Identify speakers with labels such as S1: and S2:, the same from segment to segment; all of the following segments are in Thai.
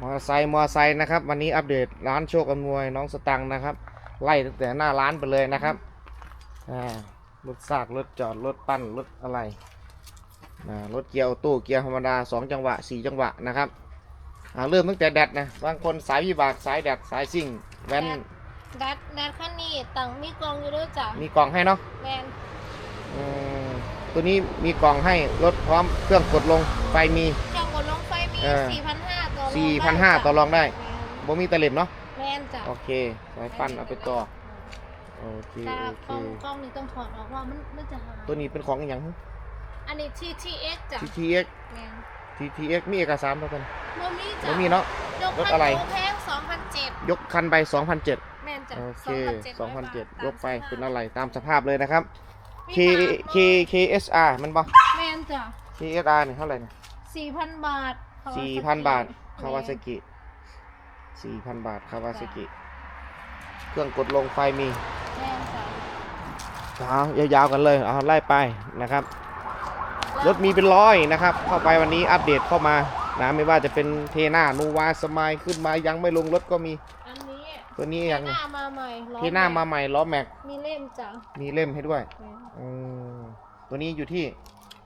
S1: มอเตอร์ไซค์มอเตอร์ไซค์นะครับ วันนี้อัปเดตร้านโชคอำนวยน้องสตังค์นะครับ ไล่ตั้งแต่หน้าร้านไปเลยนะครับอ่ารถซากรถจอดรถปั้นรถอะไรอ่ารถเกียร์ออโต้เกียร์ธรรมดาสองจังหวะสี่จังหวะนะครับอ่าเริ่มตั้งแต่แดดนะบางคนสายวิบากสายแดดสายซิ่งแว้น
S2: ดัดดัดคันนี้ตังมีกล่องอยู่ด้วยจ้ะ
S1: มีกล่องให้เนาะ
S2: แมน
S1: อืมตัวนี้มีกล่องให้รถพร้อมเครื่องกดลงไฟมี
S2: เครื่องกดลงไฟมี
S1: เออ
S2: 4,500ต่อรอง
S1: สี่พัน ห้าต่อรองได้
S2: แม
S1: บ่มีตะเล็บเนาะ
S2: นแมนจ้ะ
S1: โอเคสายปั้นเอาไปต่อโอเค
S2: แต่
S1: โอกเค
S2: ล่องกล่องนี้ต้องถอดออกว่ามันมันจะหาย
S1: ตัวนี้เป็นของอหย่าง
S2: อันนี้ TTX จ้ะ
S1: TTX
S2: แมน
S1: TTX มีเอกสารเท่ากัน
S2: บ่มีจ้ะ
S1: บ่มีเนาะ
S2: ยก
S1: รถ
S2: คัน
S1: อะไร
S2: โตแพง2,007
S1: ยกคันไป2,007
S2: แมนจ้ะ
S1: โอเค
S2: 2,700
S1: 2,007ยกไปเป็นอะไรตามสภาพเลยนะครับ K
S2: มี
S1: K KSR มันบ่
S2: แมนจ้ะ
S1: KSR เนี่ยเท่าไหร่เนี่ย
S2: 4,000 บาท
S1: 4,000 บาท คาวาซา
S2: แมน
S1: กิ4,000บาทคาวาซากิ เครื่องกดลงไฟมี
S2: แม่นจ้ะ
S1: เอายาวๆกันเลยเอาไล่ไปนะครับ รถมีเป็นร้อยนะครับ เข้าไปวันนี้อัปเดตเข้ามานะไม่ว่าจะเป็นเทน่านูวาสมายขึ้นมายังไม่ลงรถก็มี
S2: อันนี้
S1: ตัวนี้ยัง
S2: หน้ามาใหม่ล้อ
S1: เทน่ามาใหม่ล้อแม็ก
S2: มีเล่มจ้ะ
S1: มีเล่มให้ด้วย
S2: แม่น
S1: อืมตัวนี้อยู่ที่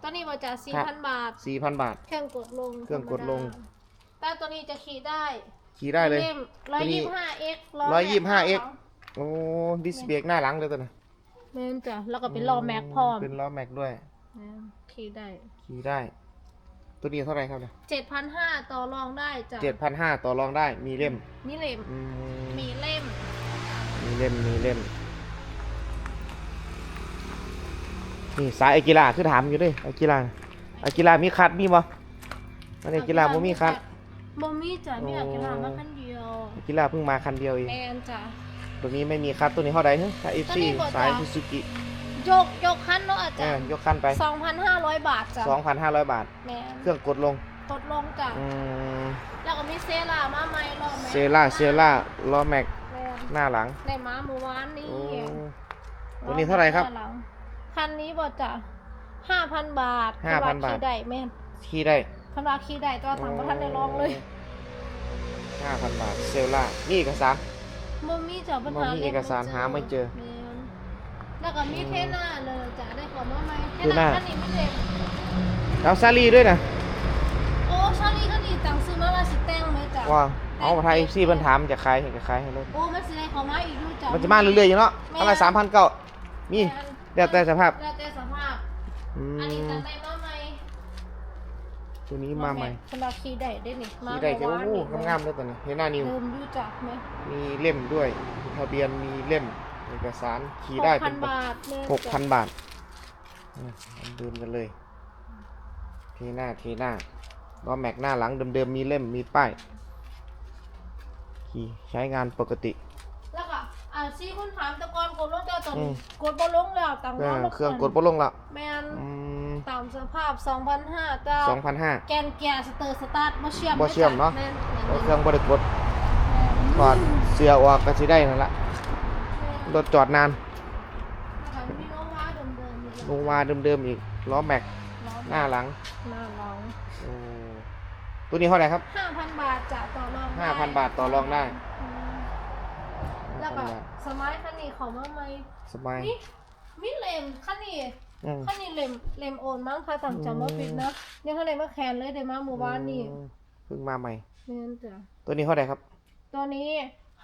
S2: ตอนนี้ว่าจะ4,000บาท
S1: 4,000 บาท
S2: เครื่องกดลง
S1: เครื่องกดลง
S2: ธรรมดา แต่ตัวนี้จะขี่ได้
S1: ขี่ได้เลย
S2: มีม
S1: ตัวนี้
S2: 125x
S1: 125x โอ้ดิสเบรกหน้าหลังเลยตัวนี้
S2: แม่นจ้ะแล้วก็เป็นล้อแม็กพร้อม
S1: เป็นล้อแม็กด้วย
S2: แม่นขี่ได้
S1: ขี่ได้ ตัวนี้เท่าไหร่ครับเนี่ย
S2: 7,500ต่อรองได้จ้ะ
S1: เจ็ดพันห้าต่อรองได้มีเล่ม
S2: มีเล่ม
S1: อืม
S2: มีเล่ม
S1: มีเล่มมีเล่มนี่สายไอกีฬาคือถามอยู่เด้วยไอกีฬาไอกีฬามีคัดมีบ่อันนี้กีฬาบ่มีคัด
S2: บ่มีจ้ะมีอากิรา
S1: โอ้
S2: มาคันเดียว
S1: ไอกีฬาเพิ่งมาคันเดียวเอง
S2: แม่นจ้ะ
S1: ตัวนี้ไม่มีคัดตัวนี้เท่าไหร่ฮะถ้าเอฟ
S2: ตัว
S1: ซี
S2: นี้บ่
S1: สาย
S2: จ้ะ
S1: ซูซูกิ
S2: ยกยกคันเนาะอา
S1: เอ
S2: จาร
S1: อ
S2: ย์
S1: ยกคันไป
S2: 2,500บาทจ้ะ
S1: 2,500 บาท
S2: แม่น
S1: เครื่องกดลง
S2: กดลงจ้ะ
S1: อืม
S2: แล้วก็มีเซล่ามาใหม่รอบแม่
S1: เซล่าเซล่าล้อแม็ก
S2: แม่น
S1: หน้าหลัง
S2: ได้มาเมื่อวานนี้
S1: โอ้ตัวนี้เท่าไหร่ครับ
S2: อหลังคันนี้บ่จ้ะ5,000บาท
S1: 5,000
S2: คันว่
S1: บาท
S2: ขี่ได้แม่น
S1: ขี่ได้
S2: คันว่าขี่ได้แตัวาทางบ่ทันได้ลองเลย
S1: ห้าพันบาทเซลล่ามีเอกสาร
S2: บ่มีจ้ะปัญหา
S1: บ่มีเอกสารหาไม่เจอ
S2: แม่นแล้วก็มีเทน่าเลยจ้ะได้ของมาใหม่เท
S1: เทน่า
S2: น่า คันนี้ไม่เล็ม
S1: แล้วซารีด้วยนะ
S2: โอ้ชาลีคันนี้ตังซื้อมาว่าสิแต่งไหมจ้ะ
S1: ว้าวเอาไทยซีเพิ่นถามจะขายให้จะขายให้เลย
S2: โอ้มันสิได้ของมาอีกอยู่จ้ะ
S1: มันจะมาเรื่อยๆอยู่เนาะอะไรสามพันเก้ามี
S2: แม่น
S1: แล้วแต่สภาพ
S2: แล้วแต่สภาพ
S1: อื
S2: อันนี้
S1: ม
S2: ตังได้มาใหม่
S1: ตัวนี้มาใหม่
S2: สำหรับขี่ได้ได้นี่มา
S1: ขี่ได้เจ้า
S2: เมื่อวาน
S1: โอ้
S2: นี่
S1: งามๆเลยตัวนี้เห็นหน้านิว
S2: เริ่มอยู่จ้ะแม่
S1: มีเล่มด้วยมีทะเบียนมีเล่มเอกสารขี่ได้
S2: ห
S1: เป็
S2: ก
S1: น
S2: พันบาทแม่
S1: หกพันบาทอืมดูกันเลยเทหน้าเทหน้าล้อแม็กหน้าหลังเดิมๆมีเล่มมีป้ายขี่ใช้งานปกติ
S2: แล้วก็ อ่าซีคุณถามแตะกอนกดลงแต่ตอน
S1: อื
S2: นี้
S1: ม
S2: กดบ่ลงแล้วตัง
S1: เออ
S2: บ่
S1: เครื่องกดบ่ลงละ
S2: แม่น
S1: อืม
S2: ตามสภาพ2,500จ้า
S1: สองพันห้า
S2: แกนแก่สเตอร์สตาร์ทบ่เชื่อม
S1: บ่เชื่อมเนาะ
S2: แม่น
S1: เครื่องบริกดถอดเสื้อออกก็สิได้นั่นละรถจอดนาน
S2: แล้วก็มีโนวาเดิมๆอยู่
S1: ลงมาเดิมๆอีกล้อแม็กหน้าหลัง
S2: หน้าเรา
S1: โอ้ตัวนี้เท่าไหร่ครับ
S2: ห้าพันบาทจะต่อรองได้
S1: 5,000บาทต่อรองได้
S2: อืม แล้วก็สมัยคันนี้เขามาไหม
S1: สบาย
S2: นี่มีเลมคันนี้
S1: อืม
S2: คันนี้เลมเลมโอนมั้งถ้าสั่งจำว่าผิดนะเนี่ยเขาเลยมาแคนเลยเดี๋ยวมาหมู่บ้านนี่
S1: อืมเพิ่งมาใหม่
S2: เนี่ยจ้ะ
S1: ตัวนี้เท่าไหร่ครับ
S2: ตัวนี้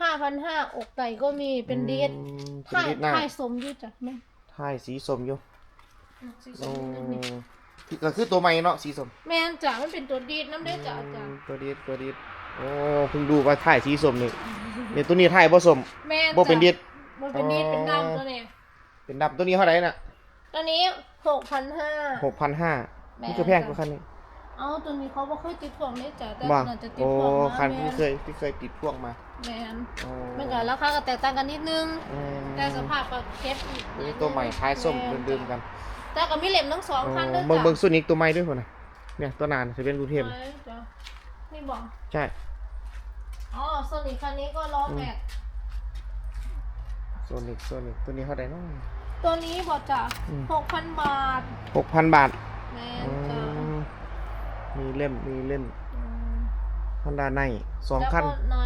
S2: ห้าพันห้าอกไก่ก็มีเป็นดีด
S1: อืมเป็น
S2: ถ่าย
S1: ดีดหน้า
S2: ถ่ายสมอยู่จ้ะแม่
S1: ท้ายสีสมอยู่
S2: สีส
S1: โอ้
S2: มอยู่นี่
S1: ที่ก็คือตัวใหม่เนาะสีสม
S2: แม่นจ้ะมันเป็นตัวดีดน้ำได้จ้ะจ้ะ
S1: อืมตัวดีดตัวดีด โอ้เพิ่งดูว่าท้ายสีสมนี่เนี่ยตัวนี้ท้ายบ่สม
S2: แม่น
S1: บ่เป็นดีด
S2: บ่เป็นดีด
S1: อ๋อ
S2: เป็นดำตัวเนี้ย
S1: เป็นดำตัวนี้เท่าไหร่น่ะ
S2: ตัวนี้หกพันห้า
S1: หกพันห้า
S2: แม่
S1: นี่จะแพงกว่าคันนี้
S2: เอาตัวนี้เขาบ่เคยติดพ่วงได้จ้ะแต่
S1: บ่
S2: ตัวนั้นจะติด
S1: โอ้
S2: พ่วงมา
S1: คัน
S2: แม่
S1: ที่
S2: น
S1: เคยที่เคยติดพ่วงมา
S2: แม่น
S1: โอ้
S2: มันก็ราคาก็แตกต่างกันนิดนึง
S1: อืม
S2: แต่สภาพก็เก็บอีก
S1: นี่ตัวใหม่ท้ายส้มเดิมๆกัน
S2: แต่ก็มีเหล็มทั้งสองคันด้วย
S1: เบิ่ง
S2: จ้ะ
S1: เบิ่งสุดนี้ตัวใหม่ด้วยคนน่ะเนี่ยตัวนานจะเป็นกรุงเทพ
S2: ไห นจ้ะนี่บอก
S1: ใช่
S2: อ๋อโซนิคคันนี้ก็ล้อแม็ก
S1: โซนิกโซนิกตัวนี้เท่าไหร่เนาะ
S2: ตัวนี้บอกจ้ะ
S1: อืม
S2: หกพันบาท
S1: หกพันบาท
S2: แม่
S1: อื
S2: นจ้ะ
S1: มมีเล่ม มีเล่ม
S2: อืม
S1: ฮอนด้าไนสองคัน
S2: แล้วก็ไหน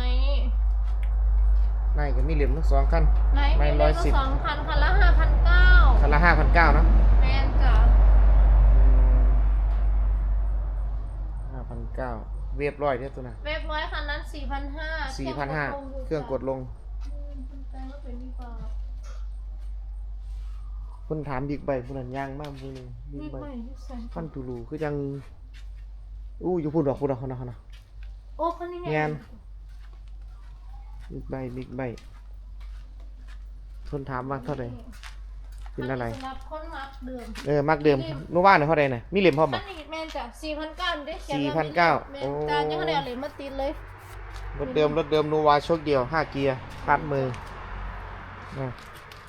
S1: ไนก็มีเหลี่ยมทั้งสองคัน
S2: ไหน
S1: ไม่
S2: มี
S1: ร้
S2: เล
S1: อย
S2: ข
S1: สิบ
S2: สองพันคันละห้าพันเก้า
S1: คันละห้าพันเก้าเนาะ
S2: แมนจ้ะ
S1: ห้าพันเก้า เรียบร้อยเนี่ยตัวน่ะ
S2: เว็บร้อยคันนั้นสี่พันห้า
S1: สี่พันห้าเครื่องกดลง
S2: แต่ว่าเป็นนี่เปล่า
S1: คนถามบิ๊กไบค์คนนั้นย่างมากพูนึงบิ๊ก
S2: นี่
S1: ไบ
S2: ไม่
S1: ค์
S2: ที่ใส่
S1: ฟันตูรูคือยังอู้อยู่พูดดอกพูดดอกเขานะเขานะ
S2: โอ้คันนี้ไง
S1: งานบิ๊กไบค์บิ๊กไบค์คนถามว่าเท่าไหร่ เป็นอะไร
S2: สำหรับคนมักเดิม
S1: เออมักเดิมนู้ว่าเนี่ยเท่าไหร่น่ะมีเหลี่ยมพร้อม
S2: คั
S1: บ่
S2: นนี้แมนจ้ะสี่พันเก้าได้เขียน
S1: 4,900
S2: แม
S1: โอ้
S2: นแต่ยังไม่ได้เอาเหรียญมาติดเลย
S1: รถเดิมรถเดิมนูวาโชคเดียวห้าเกียร์คาดมือนะ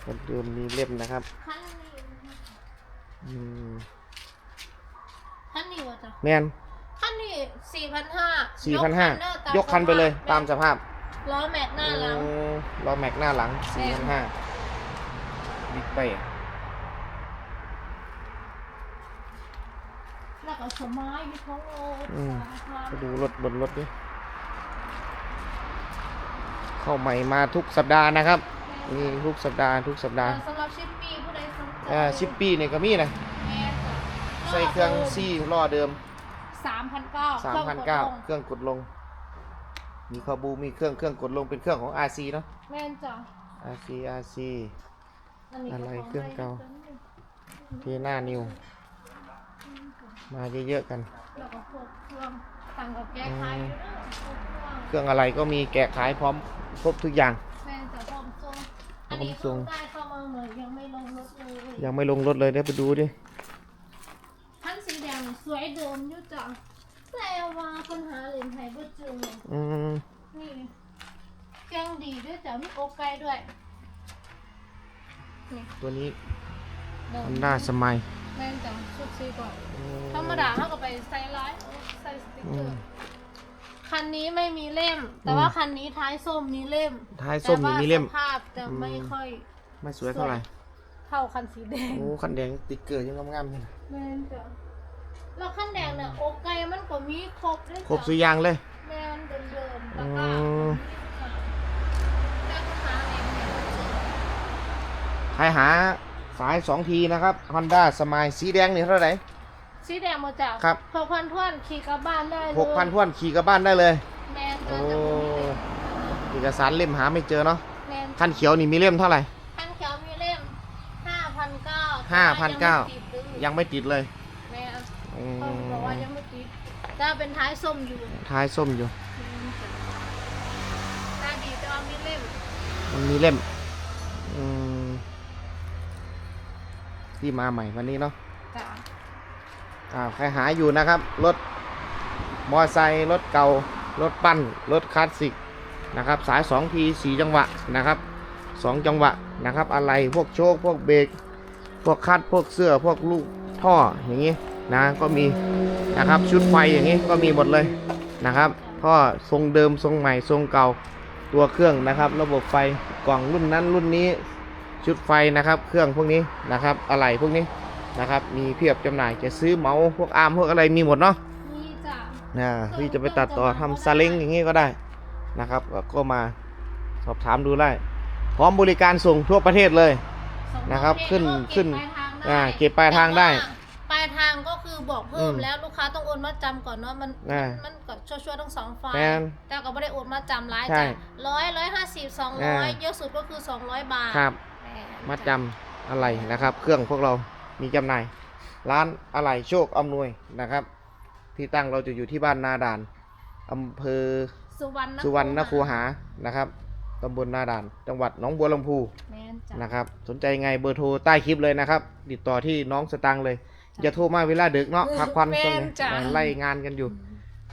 S1: รถเดิมมีเล่มนะครับ
S2: คันนี้
S1: อืม
S2: คันนี้วะจ้ะ
S1: แมน
S2: คันนี้สี่พันห้า
S1: สี่พันห้ายกคันไปเลยตามสภาพ
S2: ล้อแม็กหน้าหลัง
S1: อืมล้อแม็กหน้าหลัง
S2: แม่
S1: สี่พันห้าบิ๊กไบค์
S2: แล้วก็สมัยอยู่ของโอ้
S1: อืม
S2: สาม
S1: ไป
S2: พัน
S1: ดูรถบนรถดิเข้าใหม่มาทุกสัปดาห์นะครับมีทุกสัปดาห์ทุกสัปดาห์
S2: สำหรับชิปปี้ผู้ใดสนใจ
S1: อ่าชิปปี้เนี่ยก็มีนะ
S2: แม่จ้ะ
S1: ใส่เครื่องซี่ล้อเดิม
S2: สามพันเก้า
S1: สามพันเก้าเครื่องกดลง มีคาบูมีเครื่องเครื่องกดลงเป็นเครื่องของ RC เนาะ
S2: แม่นจ้ะ
S1: RC RC
S2: นนี้
S1: อะไร
S2: ข
S1: เครื่องเก่าที่หน้านิว มาเยอะๆกัน
S2: แล้วก็พวกเครื่องต่างกับแก้ไขอยู่เด้อพวกเครื่อง
S1: เครื่องอะไรก็มีแกะขายพร้อมครบทุกอย่าง
S2: แม่นจ้ะพร้อมทรงอันนี้
S1: พร้อมทรง
S2: เพิ่ง ได้เข้ามาเหมือนยังไม่ลงรถเลย
S1: ยังไม่ลงรถเลยได้ไปดูดิ
S2: ท่านสีแดงสวยเดิมอยู่จ้ะแต่ว่าปัญหาเหรียญไทยบ่เจอ
S1: อืม
S2: นี่เครื่องดีด้วยจ้ะมีโอไกด้วยนี่
S1: ตัวนี้
S2: เดิม
S1: ฮอนด้าสมัย
S2: แม่นจ้ะสุดซีก่อนธรรมดาเขาก็ไปใส่ร้ายเอาใส่สติ๊กเกอร์คันนี้ไม่มีเล่ม แต่ว่าคันนี้ท้ายส้มมีเล่ม
S1: ท้ายส้มนี่มีเล่ม
S2: แต่ว่าสภาพจะไม่ค่อย
S1: ไม่สวยเท่าไหร่
S2: เท่าคันสีแดง
S1: โอ้คันแดงติ๊กเกอร์ยังงามๆเลยนะ
S2: แม่นจ้ะแล้วคันแดงเนี่ยโอไกมันก็มีครบด้วย
S1: ครบสุ
S2: จ้ะ
S1: ดอยางเลย
S2: แม่นเดิมๆ
S1: อื
S2: แล้วก็
S1: ม
S2: แต่ปัญหาเองเนี่ย
S1: ใครหา สายสองทีนะครับ Honda สมัยสีแดงนี่เท่าไหร่
S2: สีแดงหมดจ้ะ
S1: ครับ
S2: หกพันท่วนขี่กลับบ้านได้เลย
S1: หกพันทวนขี่กลับบ้านได้เลย
S2: แม่น
S1: โอ้
S2: จ้ะจะมีเล่ม
S1: เอกสารเล่มหาไม่เจอเนาะ
S2: แม่น
S1: คันเขียวนี่มีเล่มเท่าไหร่
S2: คันเขียวมีเล่มห้าพันเก้า
S1: 5,900 ยังไม่ติดเลย
S2: แม่น
S1: อื
S2: เขาบอกว่ามยังไม่ติดถ้าเป็นท้ายส้มอยู่
S1: ท้ายส้มอยู่
S2: ตาดีแต่ว่ามีเล่ม
S1: มันมีเล่ม ที่มาใหม่วันนี้เนาะ
S2: จ้ะ
S1: อ่าใครหาอยู่นะครับ รถมอไซค์รถเก่ารถปั้นรถคลาสสิกนะครับ สาย 2 ที 4 จังหวะนะครับ 2 จังหวะนะครับ อะไรพวกโชคพวกเบรกพวกคัดพวกเสื้อพวกลูกท่ออย่างนี้นะก็มีนะครับชุดไฟอย่างนี้ก็มีหมดเลยนะครับท่อทรงเดิมทรงใหม่ทรงเก่าตัวเครื่องนะครับ ระบบไฟกล่องรุ่นนั้นรุ่นนี้ ชุดไฟนะครับ เครื่องพวกนี้นะครับ อะไรพวกนี้นะครับ มีเพียบจำหน่ายจะซื้อเหมาพวกอาร์มพวกอะไรมีหมดเนาะ
S2: มีจ้ะ
S1: นะที่จะไปตัดต่อทำซาเล้งอย่างนี้ก็ได้นะครับก็ก็มาสอบถามดูได้พร้อมบริการส่งทั่วประเทศเลย
S2: ส่ง
S1: นะครับ
S2: ปะเทศ
S1: ขึ้น
S2: แล้วก็
S1: ขึ้น
S2: เก็บปลายทางได้
S1: อ่าเก็บปลายทางได้
S2: แต่ว่ปลายทางก็คือ บอกเพิ่ม
S1: อืม
S2: แล้วลูกค้าต้องโอนมาจำก่อนเนาะมัน
S1: อ่า
S2: มันก็ชัวร์ๆทั้งสองฝ่าย
S1: แม่น
S2: แต่ก็ไม่ได้โอนมาจำร้าย
S1: ใช่
S2: จ้ะร้อยร้อยห้าสิบสองร้อย
S1: อ่า
S2: เยอะสุดก็คือสองร้อยบาท
S1: ครับ
S2: แห
S1: มาจำอะไรนะครับ เครื่องพวกเรามีจำหน่าย ร้านอะไรโชคอำนวยนะครับ ที่ตั้งเราจะอยู่ที่บ้านนาด่านอำเภอ
S2: สุวรรณ
S1: สุวรรณคูหานะครับตำบลนาด่าน จังหวัดหนองบัวลำพู
S2: แม่นจ้ะ
S1: นะครับ สนใจไงเบอร์โทรใต้คลิปเลยนะครับ ติดต่อที่น้องสตังค์เลย อย่าโทรมาเวลาดึกเนาะพักควัน
S2: แม่
S1: ช่วง
S2: น
S1: นี้
S2: จ้ะ
S1: ไล่งานกันอยู่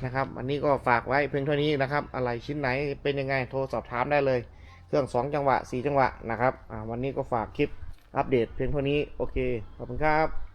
S1: นะครับ อันนี้ก็ฝากไว้เพียงเท่านี้นะครับ อะไรชิ้นไหนเป็นยังไงโทรสอบถามได้เลย เครื่อง 2 จังหวะ 4 จังหวะนะครับอ่าวันนี้ก็ฝากคลิปอัปเดตเพียงเท่านี้โอเคขอบคุณครับ